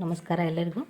ನಮಸ್ಕಾರ ಎಲ್ಲರಿಗೂ.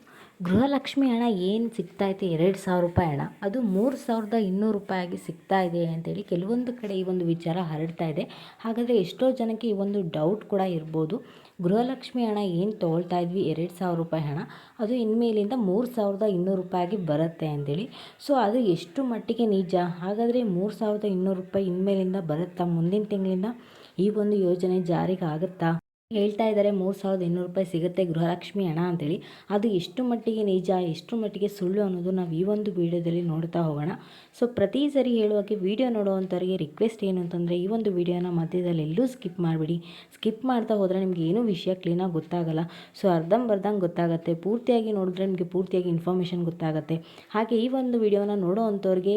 ಗೃಹಲಕ್ಷ್ಮಿ ಹಣ ಏನು ಸಿಗ್ತಾ ಐತೆ ಎರಡು ಸಾವಿರ ರೂಪಾಯಿ ಹಣ. ಅದು ಮೂರು ಸಾವಿರದ ಇನ್ನೂರು ರೂಪಾಯಿಗೆ ಸಿಗ್ತಾ ಇದೆ ಅಂತೇಳಿ ಕೆಲವೊಂದು ಕಡೆ ಈ ಒಂದು ವಿಚಾರ ಹರಡ್ತಾ ಇದೆ. ಹಾಗಾದರೆ ಎಷ್ಟೋ ಜನಕ್ಕೆ ಈ ಒಂದು ಡೌಟ್ ಕೂಡ ಇರ್ಬೋದು. ಗೃಹಲಕ್ಷ್ಮಿ ಹಣ ಏನು ತೊಗೊಳ್ತಾ ಇದ್ವಿ? ಎರಡು ಸಾವಿರ ರೂಪಾಯಿ ಹಣ. ಅದು ಇನ್ಮೇಲಿಂದ ಮೂರು ಸಾವಿರದ ಇನ್ನೂರು ರೂಪಾಯಿಗೆ ಬರುತ್ತೆ ಅಂತೇಳಿ ಸೊ ಅದು ಎಷ್ಟು ಮಟ್ಟಿಗೆ ನಿಜ? ಹಾಗಾದರೆ ಮೂರು ಸಾವಿರದ ಇನ್ನೂರು ರೂಪಾಯಿ ಇನ್ಮೇಲಿಂದ ಬರುತ್ತಾ? ಮುಂದಿನ ತಿಂಗಳಿಂದ ಈ ಒಂದು ಯೋಜನೆ ಜಾರಿಗೆ ಆಗುತ್ತಾ? ಹೇಳ್ತಾ ಇದ್ದಾರೆ, ಮೂರು ಸಾವಿರದ ಇನ್ನೂರು ರೂಪಾಯಿ ಸಿಗುತ್ತೆ ಗೃಹಲಕ್ಷ್ಮಿ ಹಣ ಅಂತೇಳಿ. ಅದು ಎಷ್ಟು ಮಟ್ಟಿಗೆ ನಿಜ, ಎಷ್ಟು ಮಟ್ಟಿಗೆ ಸುಳ್ಳು ಅನ್ನೋದು ನಾವು ಈ ಒಂದು ವಿಡಿಯೋದಲ್ಲಿ ನೋಡ್ತಾ ಹೋಗೋಣ. ಸೊ ಪ್ರತಿ ಸರಿ ಹೇಳುವಾಗೆ ವಿಡಿಯೋ ನೋಡುವಂಥವ್ರಿಗೆ ರಿಕ್ವೆಸ್ಟ್ ಏನು ಅಂತಂದರೆ, ಈ ಒಂದು ವಿಡಿಯೋನ ಮಧ್ಯದಲ್ಲಿ ಎಲ್ಲೂ ಸ್ಕಿಪ್ ಮಾಡಿಬಿಡಿ. ಸ್ಕಿಪ್ ಮಾಡ್ತಾ ಹೋದರೆ ನಿಮಗೆ ಏನೂ ವಿಷಯ ಕ್ಲೀನಾಗಿ ಗೊತ್ತಾಗಲ್ಲ. ಸೊ ಅರ್ಧಂಬರ್ಧಂಗೆ ಗೊತ್ತಾಗುತ್ತೆ. ಪೂರ್ತಿಯಾಗಿ ನೋಡಿದ್ರೆ ನಿಮಗೆ ಪೂರ್ತಿಯಾಗಿ ಇನ್ಫಾರ್ಮೇಷನ್ ಗೊತ್ತಾಗುತ್ತೆ. ಹಾಗೆ ಈ ಒಂದು ವಿಡಿಯೋನ ನೋಡೋ ಅಂಥವ್ರಿಗೆ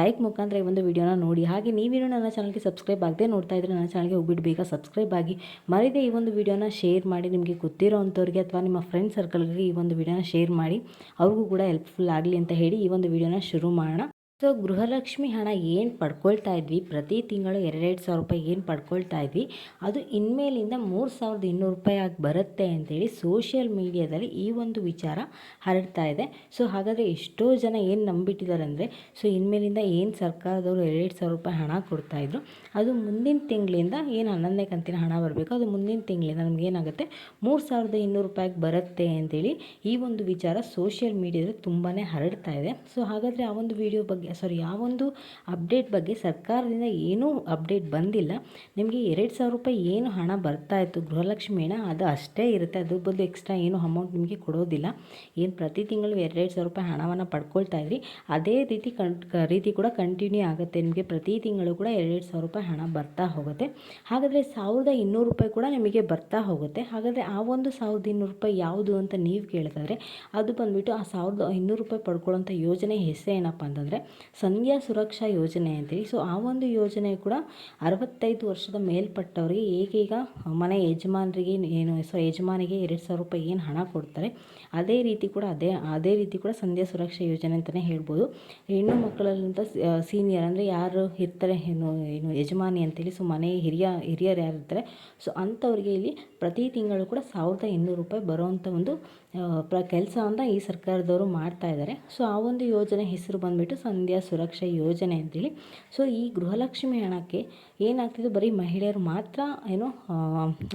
ಲೈಕ್ ಮುಖಾಂತರ ಈ ಒಂದು ವಿಡಿಯೋನ ನೋಡಿ. ಹಾಗೆ ನೀವೇನು ನನ್ನ ಚಾನಲ್ಗೆ ಸಬ್ಸ್ಕ್ರೈಬ್ ಆಗದೆ ನೋಡ್ತಾ ಇದ್ರೆ ನನ್ನ ಚಾನಲ್ಗೆ ಹೋಗ್ಬಿಟ್ಟು ಬೇಗ ಸಬ್ಸ್ಕ್ರೈಬ್ ಆಗಿ. ಮರಿದೇ ಈ ಒಂದು ವಿಡಿಯೋನ ಶೇರ್ ಮಾಡಿ, ನಿಮಗೆ ಗೊತ್ತಿರೋ ಅಂಥವ್ರಿಗೆ ಅಥವಾ ನಿಮ್ಮ ಫ್ರೆಂಡ್ ಸರ್ಕಲ್ಗೆ ಈ ಒಂದು ವಿಡಿಯೋನ ಶೇರ್ ಮಾಡಿ, ಅವ್ರಿಗೂ ಕೂಡ ಹೆಲ್ಪ್ಫುಲ್ ಆಗಲಿ ಅಂತ ಹೇಳಿ ಈ ಒಂದು ವಿಡಿಯೋನ ಶುರು ಮಾಡೋಣ. ಸೊ ಗೃಹಲಕ್ಷ್ಮಿ ಹಣ ಏನು ಪಡ್ಕೊಳ್ತಾ ಇದ್ವಿ? ಪ್ರತಿ ತಿಂಗಳು ಎರಡೆರಡು ಸಾವಿರ ರೂಪಾಯಿ ಏನು ಪಡ್ಕೊಳ್ತಾ ಇದ್ವಿ? ಅದು ಇನ್ಮೇಲಿಂದ ಮೂರು ಸಾವಿರದ ಇನ್ನೂರು ರೂಪಾಯಿ ಆಗಿ ಬರುತ್ತೆ ಅಂತೇಳಿ ಸೋಷಿಯಲ್ ಮೀಡಿಯಾದಲ್ಲಿ ಈ ಒಂದು ವಿಚಾರ ಹರಡ್ತಾ ಇದೆ. ಸೊ ಹಾಗಾದರೆ ಎಷ್ಟೋ ಜನ ಏನು ನಂಬಿಟ್ಟಿದ್ದಾರೆ ಅಂದರೆ, ಸೊ ಇನ್ಮೇಲಿಂದ ಏನು ಸರ್ಕಾರದವರು ಎರಡೆರಡು ಸಾವಿರ ರೂಪಾಯಿ ಹಣ ಕೊಡ್ತಾಯಿದ್ರು ಅದು ಮುಂದಿನ ತಿಂಗಳಿಂದ ಏನು ಹನ್ನೊಂದನೇ ಕಂತಿನ ಹಣ ಬರಬೇಕು, ಅದು ಮುಂದಿನ ತಿಂಗಳಿಂದ ನಮಗೇನಾಗುತ್ತೆ ಮೂರು ಸಾವಿರದ ಇನ್ನೂರು ರೂಪಾಯಿಗೆ ಬರುತ್ತೆ ಅಂತೇಳಿ ಈ ಒಂದು ವಿಚಾರ ಸೋಷಿಯಲ್ ಮೀಡಿಯಾದಲ್ಲಿ ತುಂಬಾ ಹರಡ್ತಾ ಇದೆ. ಸೊ ಹಾಗಾದರೆ ಆ ಒಂದು ವಿಡಿಯೋ ಬಗ್ಗೆ ಸಾರಿ ಯಾವೊಂದು ಅಪ್ಡೇಟ್ ಬಗ್ಗೆ ಸರ್ಕಾರದಿಂದ ಏನೂ ಅಪ್ಡೇಟ್ ಬಂದಿಲ್ಲ. ನಿಮಗೆ ಎರಡು ಸಾವಿರ ರೂಪಾಯಿ ಏನು ಹಣ ಬರ್ತಾ ಇತ್ತು ಗೃಹಲಕ್ಷ್ಮಿಣ ಅದು ಅಷ್ಟೇ ಇರುತ್ತೆ. ಅದ್ರ ಬದಲು ಎಕ್ಸ್ಟ್ರಾ ಏನು ಅಮೌಂಟ್ ನಿಮಗೆ ಕೊಡೋದಿಲ್ಲ. ಏನು ಪ್ರತಿ ತಿಂಗಳು ಎರಡೆರಡು ಸಾವಿರ ರೂಪಾಯಿ ಹಣವನ್ನು ಪಡ್ಕೊಳ್ತಾ ಇದ್ರಿ, ಅದೇ ರೀತಿ ಕನ್ ರೀತಿ ಕೂಡ ಕಂಟಿನ್ಯೂ ಆಗುತ್ತೆ. ನಿಮಗೆ ಪ್ರತಿ ತಿಂಗಳು ಕೂಡ ಎರಡೆರಡು ಸಾವಿರ ರೂಪಾಯಿ ಹಣ ಬರ್ತಾ ಹೋಗುತ್ತೆ. ಹಾಗಾದರೆ ಸಾವಿರದ ಇನ್ನೂರು ರೂಪಾಯಿ ಕೂಡ ನಿಮಗೆ ಬರ್ತಾ ಹೋಗುತ್ತೆ. ಹಾಗಾದರೆ ಆ ಒಂದು ಸಾವಿರದ ಇನ್ನೂರು ರೂಪಾಯಿ ಯಾವುದು ಅಂತ ನೀವು ಕೇಳಿದ್ರೆ ಅದು ಬಂದುಬಿಟ್ಟು ಆ ಸಾವಿರದ ಇನ್ನೂರು ರೂಪಾಯಿ ಪಡ್ಕೊಳ್ಳೋಂಥ ಯೋಜನೆ ಹೆಸರು ಏನಪ್ಪ ಅಂತಂದರೆ ಸಂಧ್ಯಾ ಸುರಕ್ಷಾ ಯೋಜನೆ ಅಂತೇಳಿ ಸೊ ಆ ಒಂದು ಯೋಜನೆ ಕೂಡ ಅರವತ್ತೈದು ವರ್ಷದ ಮೇಲ್ಪಟ್ಟವರಿಗೆ ಈಗೀಗ ಮನೆ ಯಜಮಾನರಿಗೆ ಏನು ಸೊ ಯಜಮಾನಿಗೆ ಎರಡು ಸಾವಿರ ರೂಪಾಯಿ ಏನು ಹಣ ಕೊಡ್ತಾರೆ. ಅದೇ ರೀತಿ ಕೂಡ ಅದೇ ಅದೇ ರೀತಿ ಕೂಡ ಸಂಧ್ಯಾ ಸುರಕ್ಷಾ ಯೋಜನೆ ಅಂತಲೇ ಹೇಳ್ಬೋದು. ಹೆಣ್ಣು ಮಕ್ಕಳಲ್ಲಿಂತ ಸೀನಿಯರ್ ಅಂದರೆ ಯಾರು ಇರ್ತಾರೆ, ಏನು ಏನು ಯಜಮಾನಿ ಅಂತೇಳಿ ಸೊ ಮನೆ ಹಿರಿಯ, ಹಿರಿಯರು ಯಾರು ಇರ್ತಾರೆ ಸೊ ಅಂಥವ್ರಿಗೆ ಇಲ್ಲಿ ಪ್ರತಿ ತಿಂಗಳು ಕೂಡ ಸಾವಿರದ ಇನ್ನೂರು ರೂಪಾಯಿ ಬರೋವಂಥ ಒಂದು ಪ್ರ ಕೆಲಸವನ್ನು ಈ ಸರ್ಕಾರದವರು ಮಾಡ್ತಾ ಇದ್ದಾರೆ ಸೊ ಆ ಒಂದು ಯೋಜನೆ ಹೆಸರು ಬಂದುಬಿಟ್ಟು ಸಂಧ್ಯಾ ಸುರಕ್ಷಾ ಯೋಜನೆ ಅಂತೇಳಿ. ಸೊ ಈ ಗೃಹಲಕ್ಷ್ಮಿ ಹಣಕ್ಕೆ ಏನಾಗ್ತಿದ್ದು ಬರೀ ಮಹಿಳೆಯರು ಮಾತ್ರ ಏನು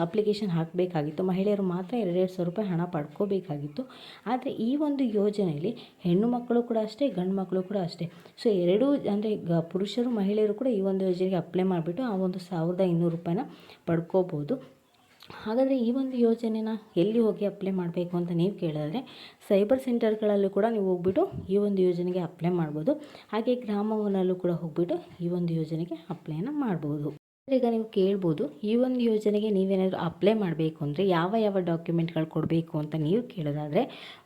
ಅಪ್ಲಿಕೇಶನ್ ಹಾಕಬೇಕಾಗಿತ್ತು. ಮಹಿಳೆಯರು ಮಾತ್ರ ಎರಡೆರಡು ಸಾವಿರ ರೂಪಾಯಿ ಹಣ ಪಡ್ಕೋಬೇಕಾಗಿತ್ತು. ಆದರೆ ಈ ಒಂದು ಯೋಜನೆಯಲ್ಲಿ ಹೆಣ್ಣು ಮಕ್ಕಳು ಕೂಡ ಅಷ್ಟೇ, ಗಂಡು ಮಕ್ಕಳು ಕೂಡ ಅಷ್ಟೇ. ಸೊ ಎರಡೂ ಅಂದರೆ ಗ, ಪುರುಷರು ಮಹಿಳೆಯರು ಕೂಡ ಈ ಒಂದು ಯೋಜನೆಗೆ ಅಪ್ಲೈ ಮಾಡಿಬಿಟ್ಟು ಆ ಒಂದು ಸಾವಿರದ ಇನ್ನೂರು ರೂಪಾಯಿನ ಪಡ್ಕೋಬೋದು. ಹಾಗಾದರೆ ಈ ಒಂದು ಯೋಜನೆನ ಎಲ್ಲಿ ಹೋಗಿ ಅಪ್ಲೈ ಮಾಡಬೇಕು ಅಂತ ನೀವು ಕೇಳಿದ್ರೆ ಸೈಬರ್ ಸೆಂಟರ್ಗಳಲ್ಲೂ ಕೂಡ ನೀವು ಹೋಗ್ಬಿಟ್ಟು ಈ ಒಂದು ಯೋಜನೆಗೆ ಅಪ್ಲೈ ಮಾಡ್ಬೋದು. ಹಾಗೆ ಗ್ರಾಮವನಲ್ಲೂ ಕೂಡ ಹೋಗ್ಬಿಟ್ಟು ಈ ಒಂದು ಯೋಜನೆಗೆ ಅಪ್ಲೈನ ಮಾಡ್ಬೋದು. ಈಗ ನೀವು ಕೇಳ್ಬೋದು, ಈ ಒಂದು ಯೋಜನೆಗೆ ನೀವೇನಾದರೂ ಅಪ್ಲೈ ಮಾಡಬೇಕು ಅಂದರೆ ಯಾವ ಯಾವ ಡಾಕ್ಯುಮೆಂಟ್ಗಳು ಕೊಡಬೇಕು ಅಂತ ನೀವು ಕೇಳೋದಾದರೆ,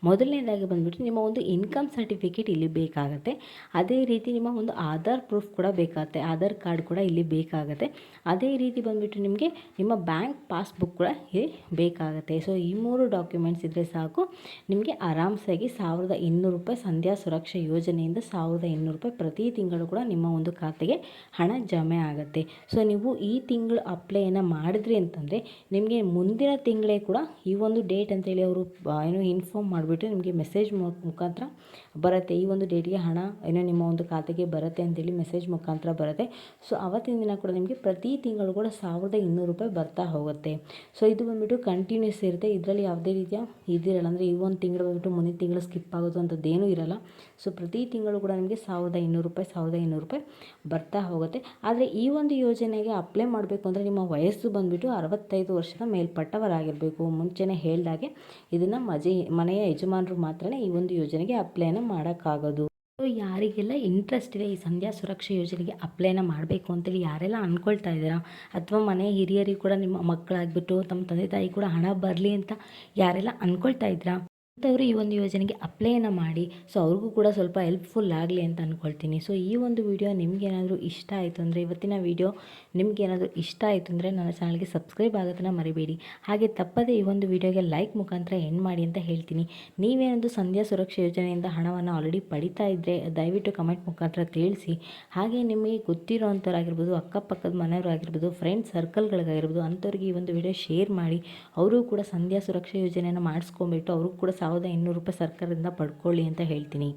ಮೊದಲನೇದಾಗಿ ಬಂದುಬಿಟ್ಟು ನಿಮ್ಮ ಒಂದು ಇನ್ಕಮ್ ಸರ್ಟಿಫಿಕೇಟ್ ಇಲ್ಲಿ ಬೇಕಾಗುತ್ತೆ. ಅದೇ ರೀತಿ ನಿಮ್ಮ ಒಂದು ಆಧಾರ್ ಪ್ರೂಫ್ ಕೂಡ ಬೇಕಾಗುತ್ತೆ, ಆಧಾರ್ ಕಾರ್ಡ್ ಕೂಡ ಇಲ್ಲಿ ಬೇಕಾಗುತ್ತೆ. ಅದೇ ರೀತಿ ಬಂದುಬಿಟ್ಟು ನಿಮಗೆ ನಿಮ್ಮ ಬ್ಯಾಂಕ್ ಪಾಸ್ಬುಕ್ ಕೂಡ ಇಲ್ಲಿ ಬೇಕಾಗುತ್ತೆ. ಸೊ ಈ ಮೂರು ಡಾಕ್ಯುಮೆಂಟ್ಸ್ ಇದ್ದರೆ ಸಾಕು, ನಿಮಗೆ ಆರಾಮ್ಸಾಗಿ ಸಾವಿರದ ಇನ್ನೂರು ರೂಪಾಯಿ ಸಂಧ್ಯಾ ಸುರಕ್ಷಾ ಯೋಜನೆಯಿಂದ ಸಾವಿರದ ಇನ್ನೂರು ರೂಪಾಯಿ ಪ್ರತಿ ತಿಂಗಳು ಕೂಡ ನಿಮ್ಮ ಒಂದು ಖಾತೆಗೆ ಹಣ ಜಮೆ ಆಗುತ್ತೆ. ಸೊ ನೀವು ಈ ತಿಂಗಳು ಅಪ್ಲೈಯನ್ನು ಮಾಡಿದ್ರಿ ಅಂತಂದರೆ ನಿಮಗೆ ಮುಂದಿನ ತಿಂಗಳೇ ಕೂಡ ಈ ಒಂದು ಡೇಟ್ ಅಂತೇಳಿ ಅವರು ಏನು ಇನ್ಫಾರ್ಮ್ ಮಾಡಿಬಿಟ್ಟು ನಿಮಗೆ ಮೆಸೇಜ್ ಮುಖಾಂತರ ಬರುತ್ತೆ. ಈ ಒಂದು ಡೇಟ್ಗೆ ಹಣ ಏನೋ ನಿಮ್ಮ ಒಂದು ಖಾತೆಗೆ ಬರುತ್ತೆ ಅಂತೇಳಿ ಮೆಸೇಜ್ ಮುಖಾಂತರ ಬರುತ್ತೆ. ಸೊ ಅವತ್ತಿನ ದಿನ ಕೂಡ ನಿಮಗೆ ಪ್ರತಿ ತಿಂಗಳು ಕೂಡ ಸಾವಿರದ ಇನ್ನೂರು ರೂಪಾಯಿ ಬರ್ತಾ ಹೋಗುತ್ತೆ. ಸೊ ಇದು ಬಂದುಬಿಟ್ಟು ಕಂಟಿನ್ಯೂಸ್ ಇರುತ್ತೆ. ಇದರಲ್ಲಿ ಯಾವುದೇ ರೀತಿಯ ಇದಿರಲ್ಲ. ಅಂದರೆ ಈ ಒಂದು ತಿಂಗಳು ಬಂದುಬಿಟ್ಟು ಮುಂದಿನ ತಿಂಗಳು ಸ್ಕಿಪ್ ಆಗೋದು ಅಂಥದ್ದೇನೂ ಇರಲ್ಲ. ಸೊ ಪ್ರತಿ ತಿಂಗಳು ಕೂಡ ನಿಮಗೆ ಸಾವಿರದ ಇನ್ನೂರು ರೂಪಾಯಿ, ಸಾವಿರದ ಇನ್ನೂರು ರೂಪಾಯಿ ಬರ್ತಾ ಹೋಗುತ್ತೆ. ಆದರೆ ಈ ಒಂದು ಯೋಜನೆಗೆ ಅಪ್ಲೈ ಮಾಡಬೇಕು ಅಂದರೆ ನಿಮ್ಮ ವಯಸ್ಸು ಬಂದುಬಿಟ್ಟು ಅರವತ್ತೈದು ವರ್ಷದ ಮೇಲ್ಪಟ್ಟವರಾಗಿರಬೇಕು. ಮುಂಚೆನೇ ಹೇಳಿದಾಗೆ ಇದನ್ನು ಮಜೆ ಮನೆಯ ಯಜಮಾನರು ಮಾತ್ರನೇ ಈ ಒಂದು ಯೋಜನೆಗೆ ಅಪ್ಲೈನ ಮಾಡೋಕ್ಕಾಗೋದು? ಸೊ, ಯಾರಿಗೆಲ್ಲ ಇಂಟ್ರೆಸ್ಟ್ ಇದೆ ಈ ಸಂಧ್ಯಾ ಸುರಕ್ಷಾ ಯೋಜನೆಗೆ ಅಪ್ಲೈನ ಮಾಡಬೇಕು ಅಂತೇಳಿ ಯಾರೆಲ್ಲ ಅಂದ್ಕೊಳ್ತಾ ಇದ್ದೀರಾ? ಅಥವಾ ಮನೆ ಹಿರಿಯರಿಗೆ ಕೂಡ ನಿಮ್ಮ ಮಕ್ಕಳಾಗ್ಬಿಟ್ಟು ತಮ್ಮ ತಂದೆ ತಾಯಿ ಕೂಡ ಹಣ ಬರಲಿ ಅಂತ ಯಾರೆಲ್ಲ ಅಂದ್ಕೊಳ್ತಾ ಇದ್ದೀರಾ? ಅವರು ಈ ಒಂದು ಯೋಜನೆಗೆ ಅಪ್ಲೈನ ಮಾಡಿ ಸೊ ಅವ್ರಿಗೂ ಕೂಡ ಸ್ವಲ್ಪ ಹೆಲ್ಪ್ಫುಲ್ ಆಗಲಿ ಅಂತ ಅಂದ್ಕೊಳ್ತೀನಿ ಸೊ ಈ ಒಂದು ವಿಡಿಯೋ ನಿಮಗೇನಾದರೂ ಇಷ್ಟ ಆಯಿತು ಅಂದರೆ, ಇವತ್ತಿನ ವಿಡಿಯೋ ನಿಮಗೇನಾದರೂ ಇಷ್ಟ ಆಯಿತು ಅಂದರೆ ನನ್ನ ಚಾನಲ್ಗೆ ಸಬ್ಸ್ಕ್ರೈಬ್ ಆಗೋದನ್ನು ಮರಿಬೇಡಿ. ಹಾಗೆ ತಪ್ಪದೇ ಈ ಒಂದು ವಿಡಿಯೋಗೆ ಲೈಕ್ ಮುಖಾಂತರ ಎಂಡ್ ಮಾಡಿ ಅಂತ ಹೇಳ್ತೀನಿ. ನೀವೇನಾದರೂ ಸಂಧ್ಯಾ ಸುರಕ್ಷಾ ಯೋಜನೆಯಿಂದ ಹಣವನ್ನು ಆಲ್ರೆಡಿ ಪಡಿತಾ ಇದ್ದರೆ ದಯವಿಟ್ಟು ಕಮೆಂಟ್ ಮುಖಾಂತರ ತಿಳಿಸಿ. ಹಾಗೆ ನಿಮಗೆ ಗೊತ್ತಿರೋ ಅಕ್ಕಪಕ್ಕದ ಮನೆಯವರಾಗಿರ್ಬೋದು ಫ್ರೆಂಡ್ಸ್ ಸರ್ಕಲ್ಗಳಿಗಾಗಿರ್ಬೋದು ಅಂಥವ್ರಿಗೆ ಈ ಒಂದು ವಿಡಿಯೋ ಶೇರ್ ಮಾಡಿ. ಅವರು ಕೂಡ ಸಂಧ್ಯಾ ಸುರಕ್ಷಾ ಯೋಜನೆಯನ್ನು ಮಾಡಿಸ್ಕೊಂಬಿಟ್ಟು ಅವ್ರಿಗೂ ಕೂಡ ಸಾವಿರದ ಇನ್ನೂರು ರೂಪಾಯಿ ಸರ್ಕಾರದಿಂದ ಪಡ್ಕೊಳ್ಳಿ ಅಂತ ಹೇಳ್ತೀನಿ.